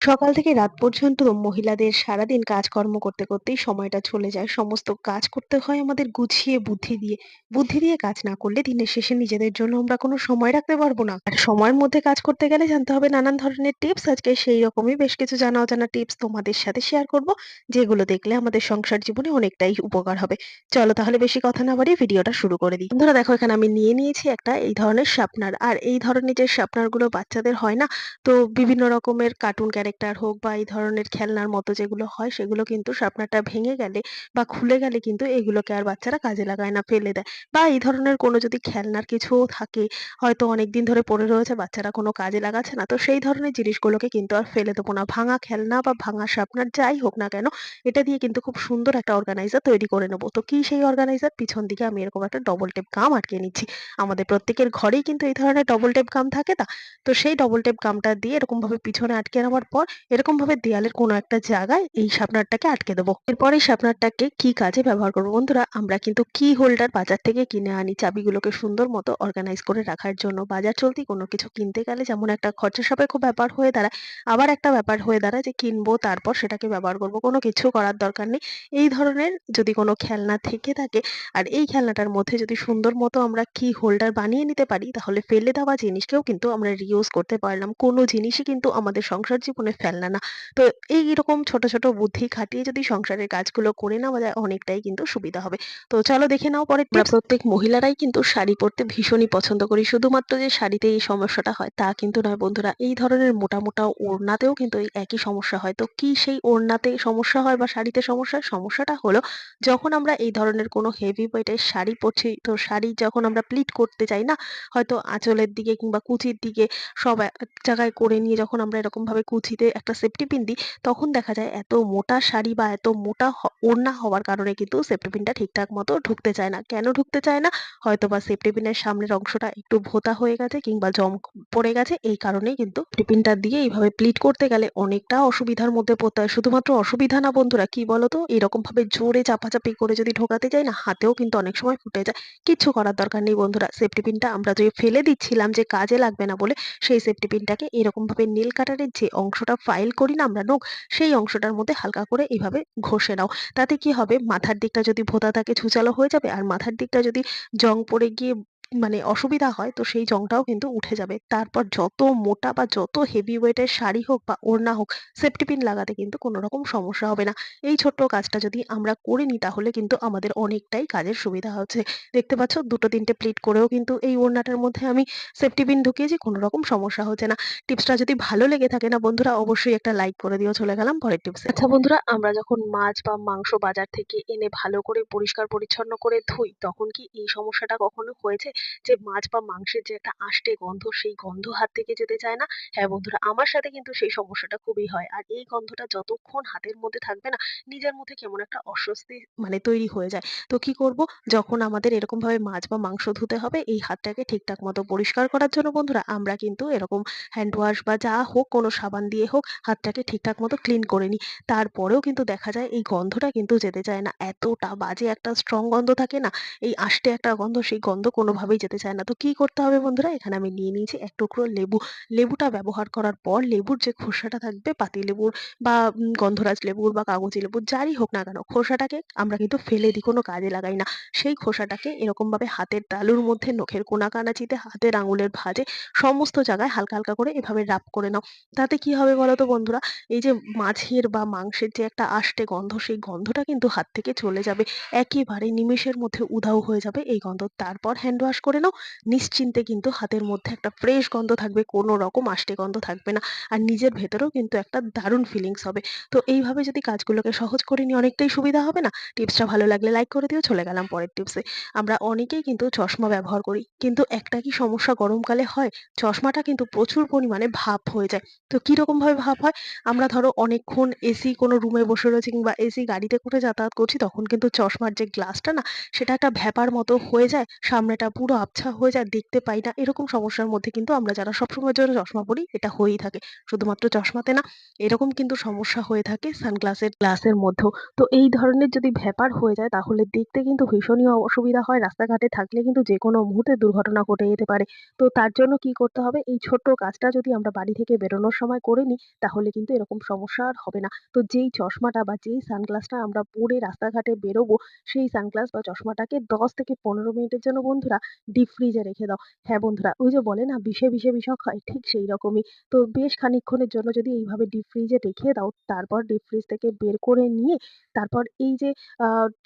সকাল থেকে রাত পর্যন্ত মহিলাদের সারাদিন কাজকর্ম করতে করতেই সময়টা চলে যায়। সমস্ত কাজ করতে হয় আমাদের গুছিয়ে, বুদ্ধি দিয়ে। বুদ্ধি দিয়ে কাজ না করলে দিনের শেষে নিজেদের জন্য আমরা কোনো সময় রাখতে পারব না। আর সময়ের মধ্যে কাজ করতে গেলে জানতে হবে নানান ধরনের টিপস। আজকে সেই রকমই বেশ কিছু জানা অজানা টিপস তোমাদের সাথে শেয়ার করব। যেগুলো দেখলে আমাদের সংসার জীবনে অনেকটাই উপকার হবে। চলো তাহলে বেশি কথা না বাড়িয়ে ভিডিওটা শুরু করে দিই। বন্ধুরা, দেখো, এখানে আমি নিয়ে নিয়েছি একটা এই ধরনের শার্পনার। আর এই ধরনের যে শার্পনারগুলো বাচ্চাদের হয় না? তো বিভিন্ন রকমের কার্টুন ক্যারেক্টার হোক বা এই ধরনের খেলনার মতো যেগুলো হয়, সেগুলো কিন্তু শার্পনারটা ভেঙে গেলে বা খুলে গেলে কিন্তু এগুলোকে আর বাচ্চারা কাজে লাগায় না, ফেলে দেয়। বা এই ধরনের কোনো যদি খেলনার কিছুও থাকে, হয়তো অনেকদিন ধরে পড়ে রয়েছে, বাচ্চারা কোনো কাজে লাগাচ্ছে না, তো সেই ধরনের জিনিসগুলোকে কিন্তু আর ফেলে দেবো না। ভাঙা খেলনা বা ভাঙা শার্পনার যাই হোক না কেন, এটা দিয়ে কিন্তু খুব সুন্দর একটা অর্গানাইজার তৈরি করে নেব। তো কি সেই অর্গানাইজার পিছন দিকে আমি এরকম একটা ডবল টেপ গাম আটকে নিচ্ছি। আমাদের প্রত্যেকের ঘরেই কিন্তু এই ধরনের ডবল টেপ গাম থাকে না? তো সেই ডবল টেপ গামটা দিয়ে এরকম ভাবে পিছনে আটকে নেওয়ার পর এরকম ভাবে দেয়ালের কোনো একটা জায়গায় এই শার্পনারটাকে আটকে দেবো। এরপর এই শার্পনারটাকে কি কাজে ব্যবহার করব? বন্ধুরা, আমরা কিন্তু কি হোল্ডার বাজার থেকে কিনে আনি চাবিগুলোকে সুন্দর মতো অর্গানাইজ করে রাখার জন্য? বাজার চলতি কোনো কিছু কিনতে গেলে যেমন একটা খরচা সাপেক্ষ ব্যাপার হয়ে দাঁড়ায়, আবার একটা ব্যাপার হয়ে দাঁড়ায় যে কিনবো তারপর সেটাকে ব্যবহার করব। কোনো কিছু করার দরকার নেই। এই ধরনের যদি কোনো খেলনা থেকে থাকে, আর এই খেলনাটার মধ্যে যদি সুন্দর মতো আমরা কি হোল্ডার বানিয়ে নিতে পারি, তাহলে ফেলে দেওয়া জিনিসকেও কিন্তু আমরা রিউজ করতে পারলাম। কোনো জিনিসই কিন্তু আমাদের সংসার জীবনে ফেলনা না। তো এইরকম ছোট ছোট বুদ্ধি খাটিয়ে যদি সংসারের কাজগুলো করে নেওয়া যায় অনেকটাই কিন্তু সুবিধা হবে। তো চলো দেখে নাও পরে প্রত্যেক মহিলারাই কিন্তু শাড়ি পরতে ভীষণই পছন্দ করি। শুধুমাত্র যে শাড়িতে এই সমস্যাটা হয় তা কিন্তু নয় বন্ধুরা। এই ধরনের মোটা মোটা ওড়নাতেও কিন্তু এই একই সমস্যা হয়। তো কি সেই ওড়নাতে সমস্যা হয় বা শাড়িতে সমস্যা সমস্যাটা হলো যখন আমরা এই ধরনের কোনো হেভি ওয়েটের শাড়ি পরছি তো শাড়ি যখন আমরা প্লিট করতে চাই না হয়তো আঁচলের দিকে কিংবা কুচির দিকে সব এক জায়গায় করে নিয়ে যখন আমরা এরকম ভাবে কুচিতে একটা সেফটি পিন দিই, তখন দেখা যায় এত মোটা শাড়ি বা এত মোটা ওড়না হওয়ার কারণে কিন্তু সেফটি পিনটা ঠিকঠাক মতো ঢুকতে চায় না। কেন ঢুকতে চায় না? হয়তো বা সেফটি পিনের সামনের অংশটা একটু ভোতা হয়ে গেছে কিংবা জম পড়ে গেছে, এই কারণেই কিন্তু পিনটা দিয়ে এইভাবে প্লিট করতে গেলে অনেকটা অসুবিধার মধ্যে পড়তে হয়। শুধুমাত্র অসুবিধা না বন্ধুরা, কি বলতো? এরকম ভাবে জোরে চাপাচাপি করে যদি ঢোকাতে যাই না, হাতেও কিন্তু অনেক সময় ফুটে যায়। কিচ্ছু করার দরকার নেই বন্ধুরা। সেফটি পিনটা আমরা যে ফেলে দিচ্ছিলাম যে কাজে লাগবে না বলে, সেই সেফটি পিনটাকে এরকম ভাবে নীল কাটারের যে অংশটা ফাইল করি না, আমরা নখ, সেই অংশটার মধ্যে হালকা করে এভাবে ঘষে নাও। তাতে কি হবে? মাথার দিকটা যদি ভোতা থাকে ছুচালো হয়ে যাবে, আর মাথার দিকটা যদি জং পড়ে গিয়ে মানে অসুবিধা হয়, তো সেই জংটাও কিন্তু উঠে যাবে। তারপর যত মোটা বা যত হেভি ওয়েটের শাড়ি হোক বা ওড়না হোক সেফটি পিন লাগাতে কিন্তু কোনো রকম সমস্যা হবে না। এই ছোট্ট কাজটা যদি আমরা করে নিই, তাহলে কিন্তু আমাদের অনেকটাই কাজের সুবিধা হচ্ছে। দেখতে পাচ্ছ, দুটো তিনটে প্লিট করেও কিন্তু এই ওড়নাটার মধ্যে আমি সেফটি পিন ঢুকিয়েছি কোনো রকম সমস্যা হচ্ছে না। টিপসটা যদি ভালো লেগে থাকে না বন্ধুরা, অবশ্যই একটা লাইক করে দিও। চলে গেলাম পরের টিপসে। আচ্ছা বন্ধুরা, আমরা যখন মাছ বা মাংস বাজার থেকে এনে ভালো করে পরিষ্কার পরিচ্ছন্ন করে ধুই, তখন কি এই সমস্যাটা কখনো হয়েছে? যে মাছ বা মাংসের যে একটা আষ্টে গন্ধ, সেই গন্ধ হাত থেকে যেতে চায় না। হ্যাঁ বন্ধুরা, আমার সাথে কিন্তু সেই সমস্যাটা খুবই হয়। আর এই গন্ধটা যতক্ষণ হাতের মধ্যে থাকবে না, নিজের মধ্যে কেমন একটা অস্বস্তি মানে তৈরি হয়ে যায়। তো কি করব? যখন আমাদের এরকম ভাবে মাছ বা মাংস ধুতে হবে, এই হাতটাকে ঠিকঠাক মতো পরিষ্কার করার জন্য বন্ধুরা, আমরা কিন্তু এরকম হ্যান্ড ওয়াশ বা যা হোক, কোনো সাবান দিয়ে হোক, হাতটাকে ঠিকঠাক মতো ক্লিন করে নিই। তারপরেও কিন্তু দেখা যায়, এই গন্ধটা কিন্তু যেতে চায় না। এতটা বাজে একটা স্ট্রং গন্ধ থাকে না, এই আষ্টে একটা গন্ধ, সেই গন্ধ কোনোভাবেই যেতে চায় না। তো কি করতে হবে বন্ধুরা? এখানে আমি নিয়ে নিয়েছি এক টুকরো লেবু। লেবুটা ব্যবহার করার পর লেবুর যে খোসাটা থাকবে, পাতি লেবুর বা গন্ধরাজ লেবুর বা কাগজি লেবুর, যারই হোক না কেন, খোসাটাকে আমরা কিন্তু ফেলে দিই, কোনো কাজে লাগাই না। সেই খোসাটাকে এরকম ভাবে হাতের তালুর মধ্যে, নখের কোনা কানাচিতে হাতের আঙুলের ভাঁজে সমস্ত জায়গায় হালকা হালকা করে এভাবে রাব করে নাও। তাতে কি হবে বলো তো বন্ধুরা? এই যে মাছের বা মাংসের যে একটা আষ্টে গন্ধ, সেই গন্ধটা কিন্তু হাত থেকে চলে যাবে। একেবারে নিমেষের মধ্যে উধাও হয়ে যাবে এই গন্ধ। তারপর হ্যান্ড ওয়াশ করে নাও। নিশ্চিন্তে কিন্তু হাতের মধ্যে একটা ফ্রেশ গন্ধ থাকবে, কোনো রকম আষ্টে গন্ধ থাকবে না। আর নিজের ভেতরেও কিন্তু একটা দারুণ ফিলিংস হবে। তো এইভাবে যদি কাজগুলোকে সহজ করে নিই অনেকটাই সুবিধা হবে না? টিপসটা ভালো লাগলে লাইক করে দিও, চলে গেলাম পরের টিপসে আমরা অনেকেই কিন্তু চশমা ব্যবহার করি, কিন্তু একটা কি সমস্যা গরমকালে হয়? চশমাটা কিন্তু প্রচুর পরিমাণে ভাপ হয়ে যায়। তো কীরকম ভাবে ভাপ হয়? আমরা ধরো অনেকক্ষণ এসি কোনো রুমে বসে রয়েছি কিংবা এসি গাড়িতে করে যাতায়াত করছি, তখন কিন্তু চশমার যে গ্লাসটা না, সেটা একটা ভ্যাপার মতো হয়ে যায়, সামনেটা পুরো পুরো আবছা হয়ে যায়, দেখতে পাই না। এরকম সমস্যার মধ্যে কিন্তু আমরা যারা সবসময়ের জন্য চশমা পড়ি এটা হয়েই থাকে। শুধুমাত্র চশমাতে না, এরকম কিন্তু সমস্যা হয়ে থাকে সানগ্লাসের গ্লাসের মধ্যেও। তো এই ধরনের যদি ব্যাপার হয়ে যায় তাহলে দেখতে কিন্তু ভীষণই অসুবিধা হয়। রাস্তাঘাটে থাকলে কিন্তু যেকোনো মুহূর্তে দুর্ঘটনা ঘটে যেতে পারে। তো তার জন্য কি করতে হবে? এই ছোট্ট কাজটা যদি আমরা বাড়ি থেকে বেরোনোর সময় করে নিই, তাহলে কিন্তু এরকম সমস্যা আর হবে না। তো যেই চশমাটা বা যেই সানগ্লাসটা আমরা পরে রাস্তাঘাটে বেরোবো, সেই সানগ্লাস বা চশমাটাকে ১০ থেকে ১৫ মিনিটের জন্য বন্ধুরা ডিপ ফ্রিজে রেখে দাও। হ্যাঁ বন্ধুরা, ওই যে বলে না বিষে, বিষে বিষক হয়, ঠিক সেই রকমই। তো বেশ খানিকক্ষণের জন্য যদি এইভাবে ডিপ ফ্রিজে রেখে দাও, তারপর ডিপ ফ্রিজ থেকে বের করে নিয়ে তারপর এই যে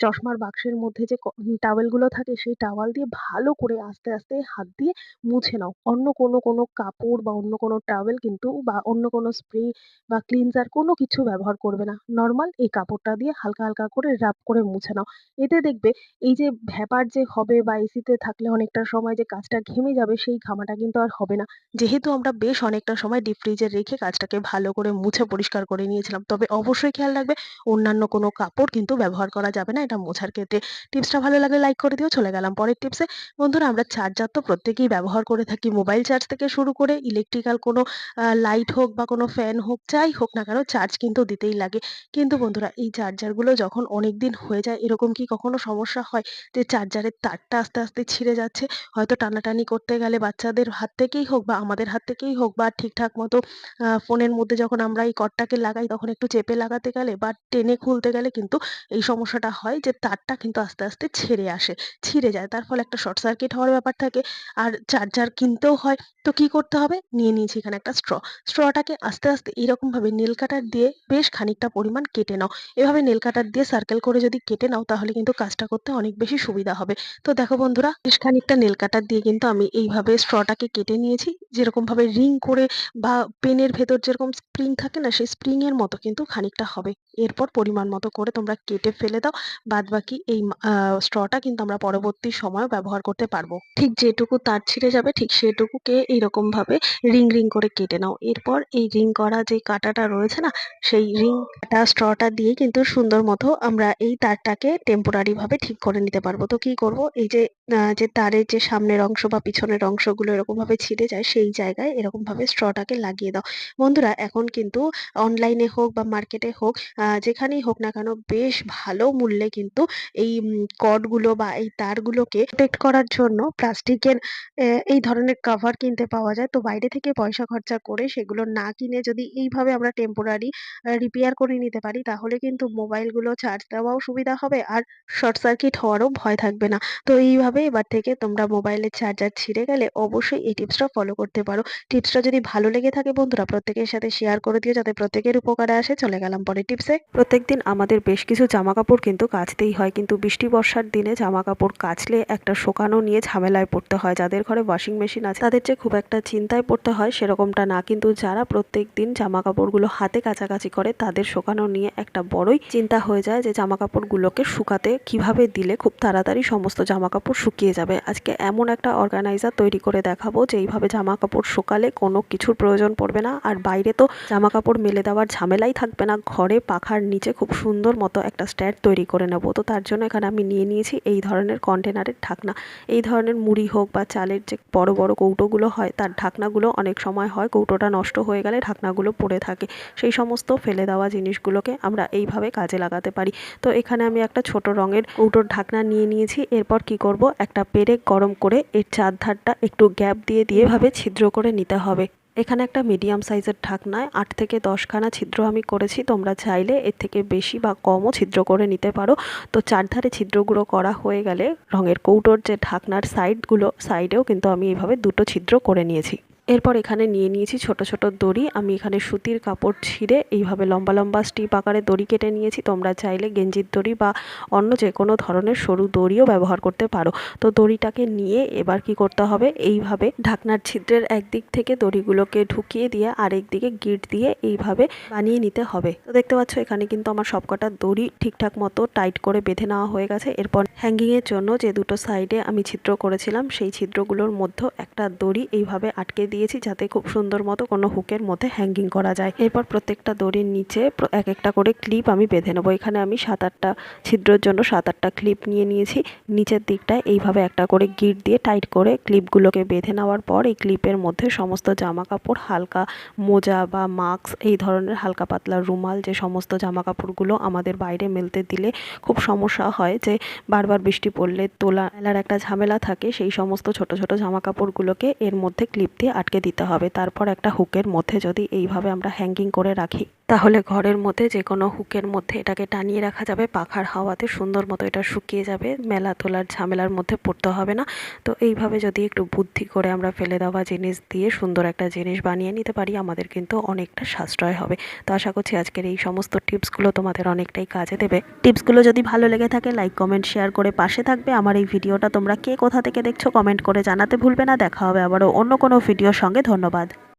চশমার বাক্সের মধ্যে যে টাওয়েলগুলো থাকে সেই টাওয়াল দিয়ে ভালো করে আস্তে, আস্তে হাত দিয়ে মুছে নাও। অন্য কোনো, কোনো কাপড় বা অন্য কোনো টাওয়েল কিন্তু বা অন্য কোনো স্প্রে বা ক্লিনজার কোনো কিছু ব্যবহার করবে না। নরমাল এই কাপড়টা দিয়ে হালকা, হালকা করে রাব করে মুছে নাও। এতে দেখবে এই যে ভ্যাপার যে হবে বা এসিতে থাকলে অনেকটা সময় যে কাজটা ঘেমে যাবে সেই ঘামাটা কিন্তু আর হবে না। যেহেতু আমরা বেশ অনেকটা সময় ডিপ ফ্রিজে রেখে কাজটাকে ভালো করে মুছে পরিষ্কার করে নিয়েছিলাম। তবে অবশ্যই খেয়াল রাখবে অন্যান্য কোনো কাপড় কিন্তু ব্যবহার করা যাবে না এটা মোছার ক্ষেত্রে। টিপসটা ভালো লাগলে লাইক করে দিও। চলে গেলাম পরের টিপসে। বন্ধুরা আমরা চার্জার তো প্রত্যেকেই ব্যবহার করে থাকি। মোবাইল চার্জ থেকে শুরু করে ইলেকট্রিক্যাল কোনো লাইট হোক বা কোনো ফ্যান হোক, যাই হোক না কেন চার্জ কিন্তু দিতেই লাগে। কিন্তু বন্ধুরা এই চার্জারগুলো যখন অনেক দিন হয়ে যায় এরকম কি কখনো সমস্যা হয় যে চার্জারের তারটা আস্তে, আস্তে ছিঁড়ে যাচ্ছে? হয়তো টানাটানি করতে গেলে বাচ্চাদের হাত থেকেই হোক বা আমাদের হাত থেকেই হোক বা ঠিকঠাক মতো ফোনের মধ্যে যখন আমরা এই কর্ডটাকে লাগাই তখন একটু চেপে লাগাতে গেলে বা টেনে খুলতে গেলে কিন্তু এই সমস্যাটা হয় যে তারটা কিন্তু আস্তে, আস্তে ছেড়ে আসে, ছিঁড়ে যায়। তার ফলে একটা শর্ট সার্কিট হওয়ার ব্যাপার থাকে। আর চার্জার কিনতেও হয়। তো কি করতে হবে? নিয়ে নিয়েছি এখানে একটা স্ট্র। স্ট্রটাকে আস্তে, আস্তে এরকমভাবে নেল কাটার দিয়ে বেশ খানিকটা পরিমাণ কেটে নাও। এভাবে নেল কাটার দিয়ে সার্কেল করে যদি কেটে নাও তাহলে কিন্তু কাজটা করতে অনেক বেশি সুবিধা হবে। তো দেখো বন্ধুরা বেশ খানিকটা নেল কাটার দিয়ে কিন্তু আমি এইভাবে স্ট্রটাকে কেটে নিয়েছি। যেরকমভাবে রিং করে বা পেনের ভেতর যেরকম স্প্রিং থাকে না সেই স্প্রিং এর মতো কিন্তু খানিকটা হবে। এরপর পরিমাণ মতো করে তোমরা কেটে ফেলে দাও। বাদ বাকি এই স্ট্রটা কিন্তু আমরা পরবর্তী সময়েও ব্যবহার করতে পারব। ঠিক যেটুকু তার ছিঁড়ে যাবে ঠিক সেটুকুকে এইরকমভাবে রিং, রিং করে কেটে নাও। এরপর এই রিং করা যে কাঁটাটা রয়েছে না সেই রিং কাটা স্ট্রটা দিয়ে কিন্তু সুন্দর মতো আমরা এই তারটাকে টেম্পোরারি ভাবে ঠিক করে নিতে পারব। তো কি করব এই যে আ যে তারের যে সামনের অংশ বা পিছনের অংশগুলো এরকমভাবে ছিঁড়ে যায় সেই জায়গায় এরকম এরকমভাবে স্ট্রটাকে লাগিয়ে দাও। বন্ধুরা এখন কিন্তু অনলাইনে হোক বা মার্কেটে হোক যেখানেই হোক না কেন বেশ ভালো মূল্যে কিন্তু এই কর্ডগুলো বা এই তারগুলোকে প্রটেক্ট করার জন্য প্লাস্টিকের এই ধরনের কভার কিনতে পাওয়া যায়। তো বাইরে থেকে পয়সা খরচা করে সেগুলো না কিনে যদি এইভাবে আমরা টেম্পোরারি রিপেয়ার করে নিতে পারি তাহলে কিন্তু মোবাইলগুলো চার্জ দেওয়াও সুবিধা হবে আর শর্ট সার্কিট হওয়ারও ভয় থাকবে না। তো এইভাবে এবার থেকে তোমরা মোবাইলের চার্জার ছিঁড়ে গেলে অবশ্যই এই টিপসটা ফলো করতে পারো। টিপসটা যদি ভালো লেগে থাকে বন্ধুরা, প্রত্যেকের সাথে শেয়ার করে দিও যাতে প্রত্যেকের উপকারে আসে। চলে গেলাম পরের টিপসে। প্রত্যেকদিন আমাদের বেশ কিছু জামা কাপড় কিন্তু কাচতেই হয়। কিন্তু বৃষ্টি বর্ষার দিনে জামা কাপড় কাচলে একটা শোকানো নিয়ে ঝামেলায় পড়তে হয়। যাদের ঘরে ওয়াশিং মেশিন আছে, তাদের যে খুব একটা চিন্তায় পড়তে হয় সেরকমটা না। কিন্তু যারা প্রত্যেকদিন জামাকাপড়গুলো হাতে কাচাকাচি করে, তাদের শোকানো নিয়ে একটা বড়ই চিন্তা হয়ে যায় যে জামাকাপড়গুলোকে শুকাতে কীভাবে দিলে খুব তাড়াতাড়ি সমস্ত জামাকাপড় শুকিয়ে যাবে। আজকে এমন একটা অর্গানাইজার তৈরি করে দেখাবো যে এইভাবে জামা কাপড় শুকালে কোনো কিছুর প্রয়োজন পড়বে না। আর বাইরে তো জামা কাপড় মেলে দেওয়ার ঝামেলাই থাকবে না। ঘরে পাখার নিচে খুব সুন্দর মতো একটা স্ট্যান্ড তৈরি করে নেব। তো তার জন্য এখানে আমি নিয়ে নিয়েছি এই ধরনের কন্টেনারের ঢাকনা। এই ধরনের মুড়ি হোক বা চালের যে বড়, বড় কৌটোগুলো হয় তার ঢাকনাগুলো অনেক সময় হয় কৌটোটা নষ্ট হয়ে গেলে ঢাকনাগুলো পড়ে থাকে। সেই সমস্ত ফেলে দেওয়া জিনিসগুলোকে আমরা এইভাবে কাজে লাগাতে পারি। তো এখানে আমি একটা ছোট রঙের কৌটোর ঢাকনা নিয়ে নিয়েছি। এরপর কি করব একটা পেরেক গরম করে এর চারধারটা একটু গ্যাপ দিয়ে, দিয়ে এভাবে ছিদ্র করে নিতে হবে। এখানে একটা মিডিয়াম সাইজের ঢাকনায় আট থেকে দশখানা ছিদ্র আমি করেছি। তোমরা চাইলে এর থেকে বেশি বা কমও ছিদ্র করে নিতে পারো। তো চারধারে ছিদ্রগুলো করা হয়ে গেলে রঙের কৌটোর যে ঢাকনার সাইডগুলো সাইডেও কিন্তু আমি এভাবে দুটো ছিদ্র করে নিয়েছি। এরপর এখানে নিয়ে নিয়েছি ছোট, ছোট দড়ি। আমি এখানে সুতির কাপড় ছিঁড়ে এইভাবে লম্বা, লম্বা স্টিপ আকারে দড়ি কেটে নিয়েছি। তোমরা চাইলে গেঞ্জির দড়ি বা অন্য যে কোনো ধরনের সরু দড়িও ব্যবহার করতে পারো। তো দড়িটাকে নিয়ে এবার কি করতে হবে এইভাবে ঢাকনার ছিদ্রের একদিক থেকে দড়িগুলোকে ঢুকিয়ে দিয়ে আরেক দিকে গিট দিয়ে এইভাবে বানিয়ে নিতে হবে। তো দেখতে পাচ্ছ এখানে কিন্তু আমার সবকটা দড়ি ঠিকঠাক মতো টাইট করে বেঁধে নেওয়া হয়ে গেছে। এরপর হ্যাঙ্গিং এর জন্য যে দুটো সাইডে আমি ছিদ্র করেছিলাম সেই ছিদ্রগুলোর মধ্যেও একটা দড়ি এইভাবে আটকে দিয়েছি যাতে খুব সুন্দর মতো কোনো হুকের মধ্যে হ্যাঙ্গিং করা যায়। এরপর প্রত্যেকটা দড়ির নিচে এক একটা করে ক্লিপ আমি বেঁধে নেব। এখানে আমি সাত আটটা ছিদ্রের জন্য সাত আটটা ক্লিপ নিয়ে নিয়েছি। নিচের দিকটায় এইভাবে একটা করে গিট দিয়ে টাইট করে ক্লিপগুলোকে বেঁধে নেওয়ার পর এই ক্লিপের মধ্যে সমস্ত জামা কাপড় হালকা মোজা বা মাস্ক এই ধরনের হালকা পাতলা রুমাল, যে সমস্ত জামা কাপড়গুলো আমাদের বাইরে মেলতে দিলে খুব সমস্যা হয় যে বারবার বৃষ্টি পড়লে তোলা, মেলার একটা ঝামেলা থাকে, সেই সমস্ত ছোট ছোট জামা কাপড়গুলোকে এর মধ্যে ক্লিপ দিয়ে আটকে দিতে হবে। তারপর একটা হুকের মধ্যে যদি এইভাবে আমরা হ্যাঙ্গিং করে রাখি। তাহলে ঘরের মধ্যে যে কোনো হুকের মধ্যে এটাকে টানিয়ে রাখা যাবে। পাখার হাওয়াতে সুন্দর মতো এটা শুকিয়ে যাবে। মেলা তোলার ঝামেলার মধ্যে পড়তে হবে না। তো এইভাবে যদি একটু বুদ্ধি করে আমরা ফেলে দেওয়া জিনিস দিয়ে সুন্দর একটা জিনিস বানিয়ে নিতে পারি, আমাদের কিন্তু অনেকটা সাশ্রয় হবে। তো আশা করছি আজকের এই সমস্ত টিপসগুলো তোমাদের অনেকটাই কাজে দেবে। টিপসগুলো যদি ভালো লেগে থাকে লাইক কমেন্ট শেয়ার করে পাশে থাকবে। আমার এই ভিডিওটা তোমরা কে কোথা থেকে দেখছ কমেন্ট করে জানাতে ভুলবে না। দেখা হবে আবারও অন্য কোনো ভিডিওর সঙ্গে। ধন্যবাদ।